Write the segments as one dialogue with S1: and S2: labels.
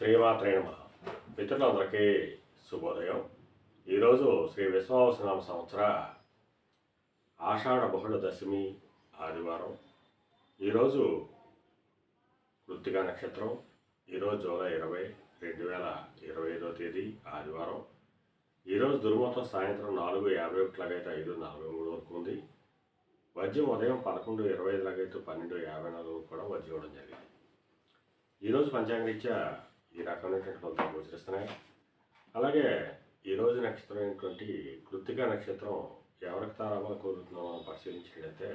S1: శ్రీమాత్రే నమ. మిత్రులందరికీ శుభోదయం. ఈరోజు శ్రీ విశ్వావసనామ సంవత్సర ఆషాఢ బహుళ దశమి ఆదివారం. ఈరోజు కృత్తికా నక్షత్రం. ఈరోజు జూలై ఇరవై రెండు వేల ఇరవై ఐదో తేదీ ఆదివారం. ఈరోజు దుర్మతం సాయంత్రం నాలుగు యాభై ఒకటిలాగైతే ఐదు నలభై మూడు వరకు ఉంది. వజ్యం ఉదయం పదకొండు ఇరవై ఐదులాగైతే పన్నెండు యాభై నాలుగు కూడా వజ్యం ఇవ్వడం జరిగింది. ఈరోజు పంచాంగరీత్యా ఈ రకమైనటువంటి ఫలితాలు గోచరిస్తున్నాయి. అలాగే ఈరోజు నక్షత్రం అయినటువంటి కృత్తిక నక్షత్రం ఎవరికి తారామో కోరుతున్నామో పరిశీలించినట్లయితే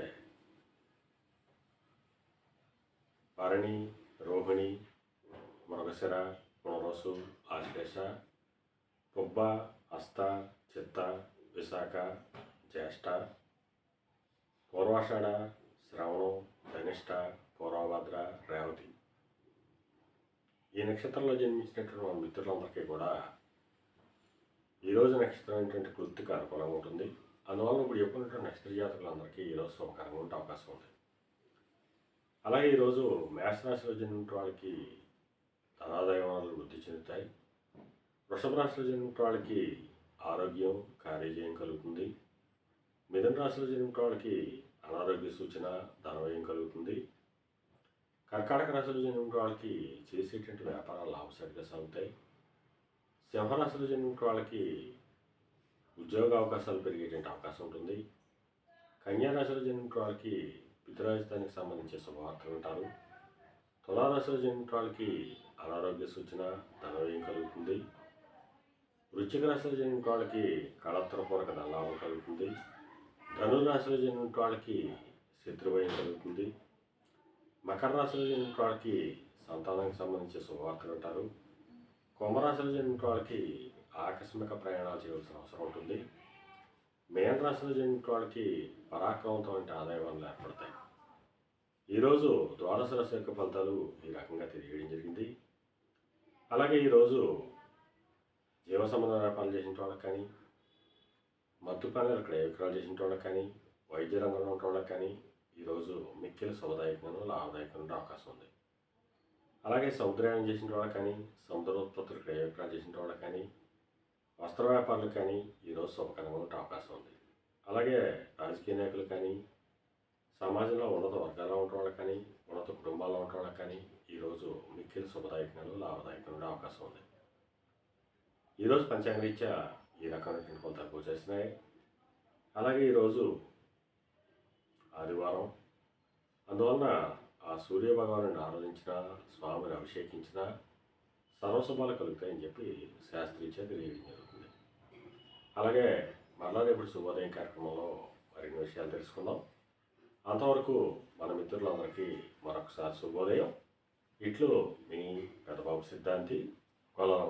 S1: భరణి రోహిణి మృగశిర పునరోసు ఆశ్లేష పుబ్బ హస్త చిత్త విశాఖ జ్యేష్ఠ పూర్వాషాఢ శ్రవణం నక్షత్రంలో జన్మించినటువంటి మన మిత్రులందరికీ కూడా ఈరోజు నక్షత్రం ఏంటంటే కృత్తిక అనుకూలంగా ఉంటుంది. అందువల్ల ఇప్పుడు చెప్పినటువంటి నక్షత్ర జాతకులందరికీ ఈరోజు శుభకరంగా ఉండే అవకాశం ఉంది. అలాగే ఈరోజు మేషరాశిలో జన్మించిన వాళ్ళకి ధనాదాయ వనరులు వృద్ధి చెందుతాయి. వృషభ రాశిలో జన్మించిన వాళ్ళకి ఆరోగ్యం కార్యజయం కలుగుతుంది. మిథున రాశిలో జన్మించిన వాళ్ళకి అనారోగ్య సూచన ధనవ్యయం కలుగుతుంది. కర్కాటక రాశిలో జన్మించిన వాళ్ళకి చేసేటువంటి వ్యాపారాలు లాభసాటిగా సాగుతాయి. సింహరాశిలో జన్మించిన వాళ్ళకి ఉద్యోగ అవకాశాలు పెరిగేటువంటి అవకాశం ఉంటుంది. కన్యారాశిలో రాశిలో వాళ్ళకి పితృరాజధానికి సంబంధించిన శుభవార్తలు ఉంటారు. తులారాశిలో జన్మించిన వాళ్ళకి అనారోగ్య సూచన ధనవ్యయం కలుగుతుంది. వృశ్చిక రాశిలో జన్మించిన వాళ్ళకి కళత్రపూర్వక ధనలాభం కలుగుతుంది. ధనురాశిలో జన్మించిన వాళ్ళకి శత్రుభయం కలుగుతుంది. మకర రాశిలో జన్మించిన వాళ్ళకి సంతానానికి సంబంధించిన శుభవార్తలు ఉంటారు. కుంభరాశిలో జన్మించిన వాళ్ళకి ఆకస్మిక ప్రయాణాలు చేయవలసిన అవసరం ఉంటుంది. మేన రాశిలో జన్మించిన వాళ్ళకి పరాక్రమంతో ఆదాయ వనరులు ఏర్పడతాయి. ఈరోజు ద్వాదశ రాశి యొక్క ఫలితాలు ఈ రకంగా తెలియడం జరిగింది. అలాగే ఈరోజు జీవ సంబంధ వ్యాపారాలు చేసిన వాళ్ళకి కానీ మత్తు ఇక్కడ క్రయ విక్రయాలు చేసిన వాళ్ళకి కానీ వైద్య రంగంలో ఉన్న వాళ్ళకి కానీ ఈరోజు మిక్కిలి శుభదాయకంగా లాభదాయకంగా ఉండే అవకాశం ఉంది. అలాగే సముద్రయానం చేసిన వాళ్ళ కానీ సముద్రోత్పత్తులు క్రయ చేసిన వాళ్ళ కానీ వస్త్ర వ్యాపారులు కానీ ఈరోజు శుభకరంగా ఉండే అవకాశం ఉంది. అలాగే రాజకీయ నాయకులు కానీ సమాజంలో ఉన్నత వర్గాల్లో ఉన్న కానీ ఉన్నత కుటుంబాల్లో ఉన్న కానీ ఈరోజు మిక్కిలి శుభదాయకంగా లాభదాయకంగా ఉండే అవకాశం ఉంది. ఈరోజు పంచాంగరీత్యా ఈ రకమైనటువంటి ఫలితాలు గోచేస్తున్నాయి అలాగే ఈరోజు ఆదివారం. అందువలన ఆ సూర్య భగవాను ఆరాధించిన స్వామిని అభిషేకించిన సర్వశుభాలు కలుగుతాయని చెప్పి శాస్త్రీత్యా తెలియడం జరుగుతుంది. అలాగే మరలా రేపటి శుభోదయం కార్యక్రమంలో మరిన్ని విషయాలు తెలుసుకుందాం. అంతవరకు మన మిత్రులందరికీ మరొకసారి శుభోదయం. ఇట్లు మీ పెద్దబాబు సిద్ధాంతి కొలల